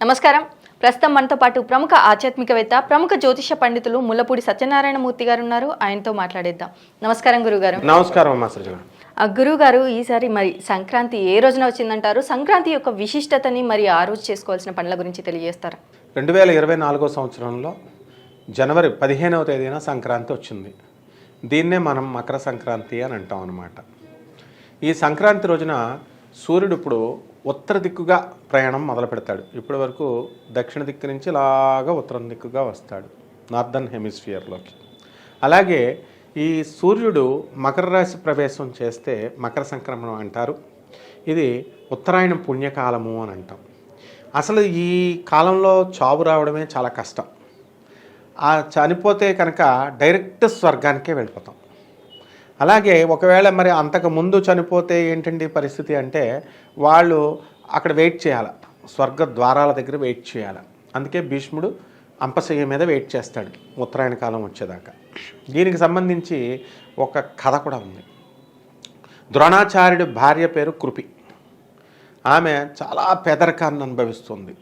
నమస్కారం. ప్రస్తుతం మనతో పాటు ప్రముఖ ఆధ్యాత్మికవేత్త ప్రముఖ జ్యోతిష పండితులు ముల్లపూడి సత్యనారాయణ మూర్తి గారు ఉన్నారు ఆయనతో మాట్లాడేద్దాం. నమస్కారం గురుగారు. నమస్కారం ఆ గురుగారు ఈసారి మరి సంక్రాంతి ఏ రోజున వచ్చిందంటారు? సంక్రాంతి యొక్క విశిష్టతని మరి ఆ రోజు చేసుకోవాల్సిన పనుల గురించి తెలియజేస్తారా? రెండు వేల ఇరవై నాలుగో సంవత్సరంలో జనవరి పదిహేనవ తేదీన సంక్రాంతి వచ్చింది. దీన్నే మనం మకర సంక్రాంతి అని అంటాం అనమాట ఈ సంక్రాంతి రోజున సూర్యుడు ఇప్పుడు ఉత్తర దిక్కుగా ప్రయాణం మొదలు పెడతాడు. ఇప్పటి వరకు దక్షిణ దిక్కు నుంచి ఇలాగా ఉత్తరం దిక్కుగా వస్తాడు. నార్థన్ హెమిస్ఫియర్లోకి అలాగే ఈ సూర్యుడు మకర రాశి ప్రవేశం చేస్తే మకర సంక్రమణం అంటారు. ఇది ఉత్తరాయణ పుణ్యకాలము అని అంటాం. అసలు ఈ కాలంలో చావు రావడమే చాలా కష్టం. ఆ చనిపోతే కనుక డైరెక్ట్ స్వర్గానికే వెళ్ళిపోతాం. అలాగే ఒకవేళ మరి అంతకు ముందు చనిపోతే ఏంటండి పరిస్థితి అంటే వాళ్ళు అక్కడ వెయిట్ చేయాలి స్వర్గ ద్వారాల దగ్గర వెయిట్ చేయాలి. అందుకే భీష్ముడు అంపశయ్య మీద వెయిట్ చేస్తాడు ఉత్తరాయణ కాలం వచ్చేదాకా. దీనికి సంబంధించి ఒక కథ కూడా ఉంది. ద్రోణాచార్యుడి భార్య పేరు కృపి. ఆమె చాలా పేదరికాన్ని అనుభవిస్తుంది.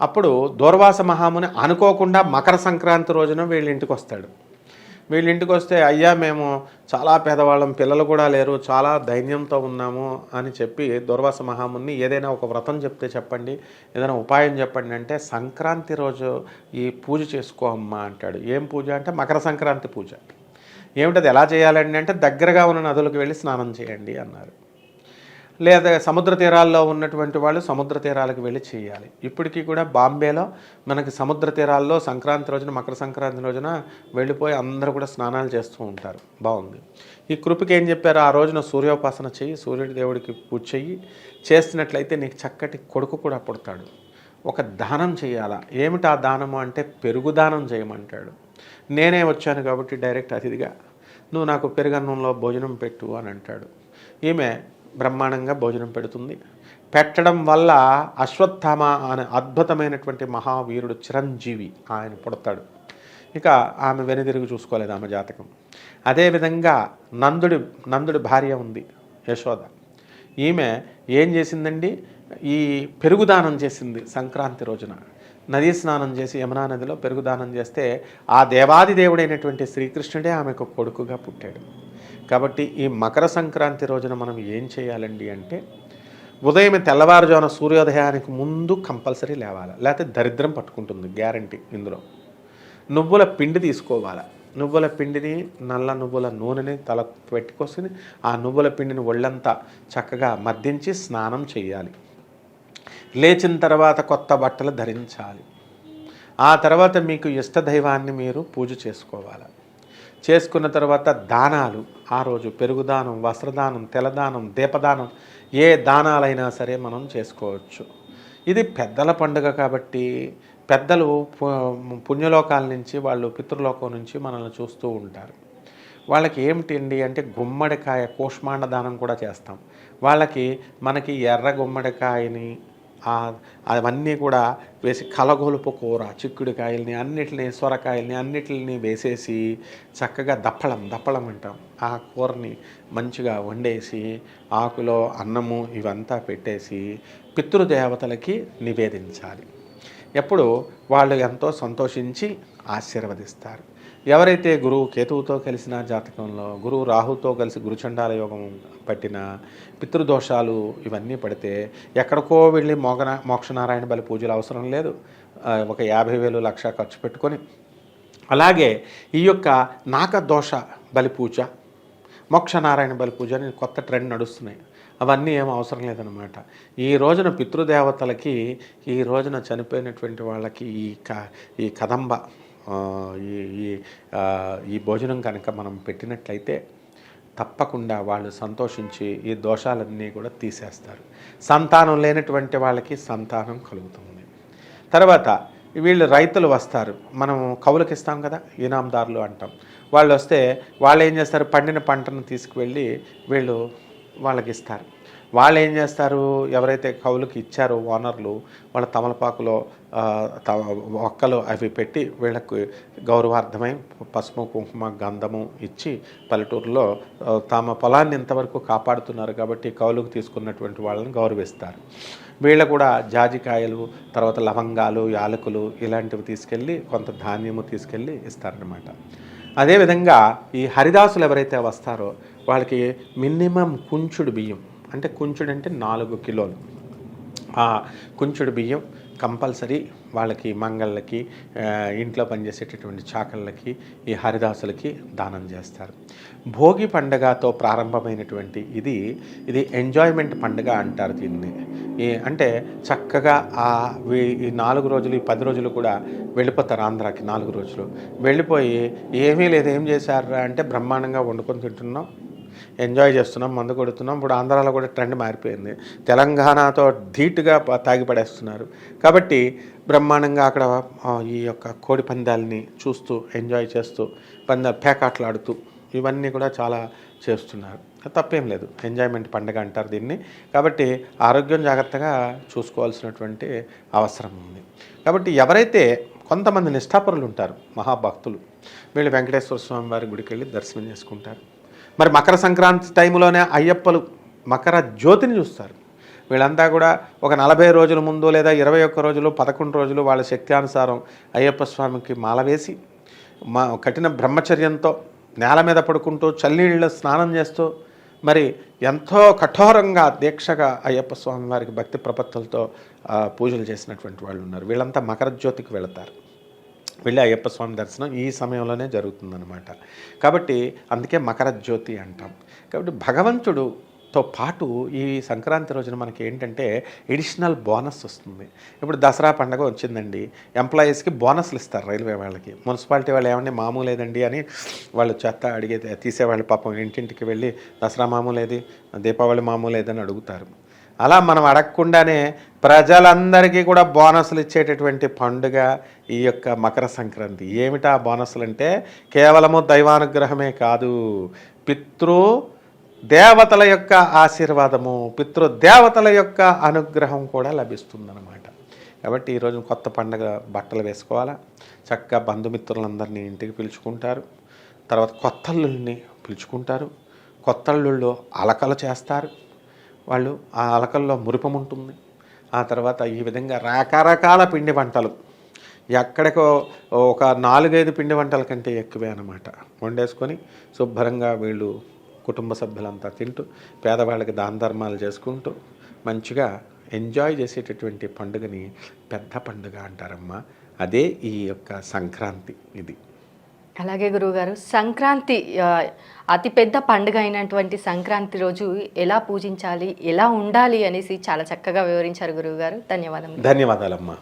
అప్పుడు దూర్వాస మహాముని అనుకోకుండా మకర సంక్రాంతి రోజున వీళ్ళ ఇంటికి వస్తాడు. వీళ్ళ ఇంటికి వస్తే అయ్యా మేము చాలా పేదవాళ్ళం పిల్లలు కూడా లేరు చాలా దైన్యంతో ఉన్నాము అని చెప్పి దుర్వాస మహాముని ఏదైనా ఒక వ్రతం చెప్తే చెప్పండి ఏదైనా ఉపాయం చెప్పండి అంటే సంక్రాంతి రోజు ఈ పూజ చేసుకో అమ్మా అంటాడు. ఏం పూజ అంటే మకర సంక్రాంతి పూజ. ఏమిటది ఎలా చేయాలండి అంటే దగ్గరగా ఉన్న నదులకు వెళ్ళి స్నానం చేయండి అన్నారు. లేదా సముద్ర తీరాల్లో ఉన్నటువంటి వాళ్ళు సముద్ర తీరాలకు వెళ్ళి చేయాలి. ఇప్పటికీ కూడా బాంబేలో మనకి సముద్ర తీరాల్లో సంక్రాంతి రోజున మకర సంక్రాంతి రోజున వెళ్ళిపోయి అందరూ కూడా స్నానాలు చేస్తూ ఉంటారు. బాగుంది. ఈ కృపకి ఏం చెప్పారు ఆ రోజున సూర్యోపాసన చెయ్యి సూర్యుడి దేవుడికి పూజ చెయ్యి. చేస్తున్నట్లయితే నీకు చక్కటి కొడుకు కూడా పుడతాడు. ఒక దానం చేయాలా? ఏమిటి ఆ దానము అంటే పెరుగు దానం చేయమంటాడు. నేనే వచ్చాను కాబట్టి డైరెక్ట్ అతిథిగా నువ్వు నాకు పెరుగన్నంలో భోజనం పెట్టు అని అంటాడు. ఈమె బ్రహ్మాండంగా భోజనం పెడుతుంది. పెట్టడం వల్ల అశ్వత్థామ అనే అద్భుతమైనటువంటి మహావీరుడు చిరంజీవి ఆయన పుడతాడు. ఇక ఆమె వెనుదిరుగు చూసుకోలేదు ఆమె జాతకం. అదేవిధంగా నందుడి నందుడి భార్య ఉంది యశోద. ఈమె ఏం చేసిందండి? ఈ పెరుగుదానం చేసింది సంక్రాంతి రోజున. నదీ స్నానం చేసి యమునా నదిలో పెరుగుదానం చేస్తే ఆ దేవాది దేవుడైనటువంటి శ్రీకృష్ణుడే ఆమెకు కొడుకుగా పుట్టాడు. కాబట్టి ఈ మకర సంక్రాంతి రోజున మనం ఏం చేయాలండి అంటే ఉదయం తెల్లవారుజామున సూర్యోదయానికి ముందు కంపల్సరీ లేవాలి? లేకపోతే దరిద్రం పట్టుకుంటుంది గ్యారంటీ ఇందులో. నువ్వుల పిండి తీసుకోవాలి? నువ్వుల పిండిని నల్ల నువ్వుల నూనెని తల పెట్టుకొని ఆ నువ్వుల పిండిని ఒళ్ళంతా చక్కగా మద్దించి స్నానం చేయాలి. లేచిన తర్వాత కొత్త బట్టలు ధరించాలి. ఆ తర్వాత మీకు ఇష్ట దైవాన్ని మీరు పూజ చేసుకోవాలి? చేసుకున్న తర్వాత దానాలు. ఆ రోజు పెరుగుదానం వస్త్రదానం తెలదానం దీపదానం ఏ దానాలైనా సరే మనం చేసుకోవచ్చు. ఇది పెద్దల పండుగ కాబట్టి పెద్దలు పు- పుణ్యలోకాల నుంచి వాళ్ళు పితృలోకం నుంచి మనల్ని చూస్తూ ఉంటారు. వాళ్ళకి ఏమిటండి అంటే గుమ్మడికాయ కూష్మాండ దానం కూడా చేస్తాం. వాళ్ళకి మనకి ఎర్ర గుమ్మడికాయని అవన్నీ కూడా వేసి కలగొలుపు కూర చిక్కుడుకాయల్ని అన్నిటిని సొరకాయల్ని అన్నిటిని వేసేసి చక్కగా దప్పడం దప్పడం అంటాం. ఆ కూరని మంచిగా వండేసి ఆకులో అన్నము ఇవంతా పెట్టేసి పితృదేవతలకి నివేదించాలి. ఎప్పుడు వాళ్ళు ఎంతో సంతోషించి ఆశీర్వదిస్తారు. ఎవరైతే గురువు కేతువుతో కలిసిన జాతకంలో గురువు రాహుతో కలిసి గురుచండాల యోగం పట్టిన పితృదోషాలు ఇవన్నీ పడితే ఎక్కడికో వెళ్ళి మోగన మోక్షనారాయణ బలి పూజలు అవసరం లేదు. ఒక యాభై వేలు లక్ష ఖర్చు పెట్టుకొని. అలాగే ఈ యొక్క నాగదోష బలి పూజ మోక్షనారాయణ బలి పూజ అని కొత్త ట్రెండ్ నడుస్తున్నాయి. అవన్నీ ఏం అవసరం లేదనమాట ఈ రోజున పితృదేవతలకి ఈ రోజున చనిపోయినటువంటి వాళ్ళకి ఈ క ఈ కదంబ ఈ ఈ ఈ భోజనం కనుక మనం పెట్టినట్లయితే తప్పకుండా వాళ్ళు సంతోషించి ఈ దోషాలన్నీ కూడా తీసేస్తారు. సంతానం లేనటువంటి వాళ్ళకి సంతానం కలుగుతుంది. తర్వాత వీళ్ళు రైతులు వస్తారు. మనం కవులకు ఇస్తాం కదా ఇనాందారులు అంటాం. వాళ్ళు వస్తే వాళ్ళు ఏం చేస్తారు? పండిన పంటను తీసుకువెళ్ళి వీళ్ళు వాళ్ళకి ఇస్తారు వాళ్ళు ఏం చేస్తారు? ఎవరైతే కౌలుకి ఇచ్చారో ఓనర్లు వాళ్ళ తమలపాకులో ఆ, ఒక్కలు అవి పెట్టి వీళ్ళకు గౌరవార్థమై పసుపు కుంకుమ గంధము ఇచ్చి పల్లెటూరులో తమ పొలాన్ని ఇంతవరకు కాపాడుతున్నారు కాబట్టి కౌలుకు తీసుకున్నటువంటి వాళ్ళని గౌరవిస్తారు. వీళ్ళు కూడా జాజికాయలు తర్వాత లవంగాలు యాలకులు ఇలాంటివి తీసుకెళ్ళి కొంత ధాన్యము తీసుకెళ్ళి ఇస్తారనమాట అదేవిధంగా ఈ హరిదాసులు ఎవరైతే వస్తారో వాళ్ళకి మినిమం కుంచుడు బియ్యం. అంటే కుంచుడు అంటే నాలుగు కిలోలు. ఆ కుంచుడు బియ్యం కంపల్సరీ వాళ్ళకి మంగళ్ళకి ఇంట్లో పనిచేసేటటువంటి చాకళ్ళకి ఈ హరిదాసులకి దానం చేస్తారు. భోగి పండగతో ప్రారంభమైనటువంటి ఇది ఇది ఎంజాయ్మెంట్ పండుగ అంటారు దీన్ని. ఈ అంటే చక్కగా ఆ ఈ నాలుగు రోజులు ఈ పది రోజులు కూడా వెళ్ళిపోతారు ఆంధ్రాకి నాలుగు రోజులు. వెళ్ళిపోయి ఏమీ లేదు ఏం చేశారా అంటే బ్రహ్మాండంగా వండుకొని తింటున్నాం. ఎంజాయ్ చేస్తున్నాం మందు కొడుతున్నాం. ఇప్పుడు ఆంధ్రాలో కూడా ట్రెండ్ మారిపోయింది. తెలంగాణతో ధీటుగా తాగిపడేస్తున్నారు తాగి పడేస్తున్నారు. కాబట్టి బ్రహ్మాండంగా అక్కడ ఈ యొక్క కోడి పందాలని చూస్తూ ఎంజాయ్ చేస్తూ పందాలు పేకాట్లాడుతూ ఇవన్నీ కూడా చాలా చేస్తున్నారు. తప్పేం లేదు. ఎంజాయ్మెంట్ పండుగ అంటారు దీన్ని. కాబట్టి ఆరోగ్యం జాగ్రత్తగా చూసుకోవాల్సినటువంటి అవసరం ఉంది. కాబట్టి ఎవరైతే కొంతమంది నిష్ఠాపరులు ఉంటారు మహాభక్తులు వీళ్ళు వెంకటేశ్వర స్వామి వారి గుడికి వెళ్ళి దర్శనం చేసుకుంటారు. మరి మకర సంక్రాంతి టైంలోనే అయ్యప్పలు మకర జ్యోతిని చూస్తారు. వీళ్ళంతా కూడా ఒక నలభై రోజుల ముందు లేదా ఇరవై ఒక్క రోజులు పదకొండు రోజులు వాళ్ళ శక్తి అనుసారం అయ్యప్ప స్వామికి మాల వేసి మా కఠిన బ్రహ్మచర్యంతో నేల మీద పడుకుంటూ చల్లీళ్ళు స్నానం చేస్తూ మరి ఎంతో కఠోరంగా దీక్షగా అయ్యప్ప స్వామి వారికి భక్తి ప్రపత్తులతో పూజలు చేసినటువంటి వాళ్ళు ఉన్నారు. వీళ్ళంతా మకర జ్యోతికి వెళతారు. వెళ్ళి అయ్యప్ప స్వామి దర్శనం ఈ సమయంలోనే జరుగుతుందన్నమాట. కాబట్టి అందుకే మకర జ్యోతి అంటాం. కాబట్టి భగవంతుడుతో పాటు ఈ సంక్రాంతి రోజున మనకి ఏంటంటే ఎడిషనల్ బోనస్ వస్తుంది. ఇప్పుడు దసరా పండగ వచ్చిందండి. ఎంప్లాయీస్కి బోనస్లు ఇస్తారు రైల్వే వాళ్ళకి. మున్సిపాలిటీ వాళ్ళు ఏమండి మామూలు లేదండి అని వాళ్ళు చెత్త అడిగే తీసేవాళ్ళు పాపం ఇంటింటికి వెళ్ళి దసరా మామూలేది దీపావళి మామూలేదని అడుగుతారు. అలా మనం అడగకుండానే ప్రజలందరికీ కూడా బోనస్లు ఇచ్చేటటువంటి పండుగ ఈ యొక్క మకర సంక్రాంతి. ఏమిటా బోనస్లు అంటే కేవలము దైవానుగ్రహమే కాదు పితృ దేవతల యొక్క ఆశీర్వాదము పితృ దేవతల యొక్క అనుగ్రహం కూడా లభిస్తుందన్నమాట. కాబట్టి ఈరోజు కొత్త పండుగ బట్టలు వేసుకోవాలా? చక్కగా బంధుమిత్రులందరినీ ఇంటికి పిలుచుకుంటారు. తర్వాత కొత్త అల్లుల్ని పిలుచుకుంటారు. కొత్త అల్లుళ్ళు అలకలు చేస్తారు. వాళ్ళు ఆ అలకల్లో మురిపం ఉంటుంది ఆ తర్వాత ఈ విధంగా రకరకాల పిండి వంటలు. ఎక్కడికో ఒక నాలుగైదు పిండి వంటల కంటే ఎక్కువే అనమాట వండేసుకొని శుభ్రంగా వీళ్ళు కుటుంబ సభ్యులంతా తింటూ పేదవాళ్ళకి దాన ధర్మాలు చేసుకుంటూ మంచిగా ఎంజాయ్ చేసేటటువంటి పండుగని పెద్ద పండుగ అంటారమ్మా. అదే ఈ యొక్క సంక్రాంతి ఇది. అలాగే గురువుగారు సంక్రాంతి అతిపెద్ద పండుగ అయినటువంటి సంక్రాంతి రోజు ఎలా పూజించాలి ఎలా ఉండాలి అనేసి చాలా చక్కగా వివరించారు గురువుగారు. ధన్యవాదములు. ధన్యవాదాలమ్మా.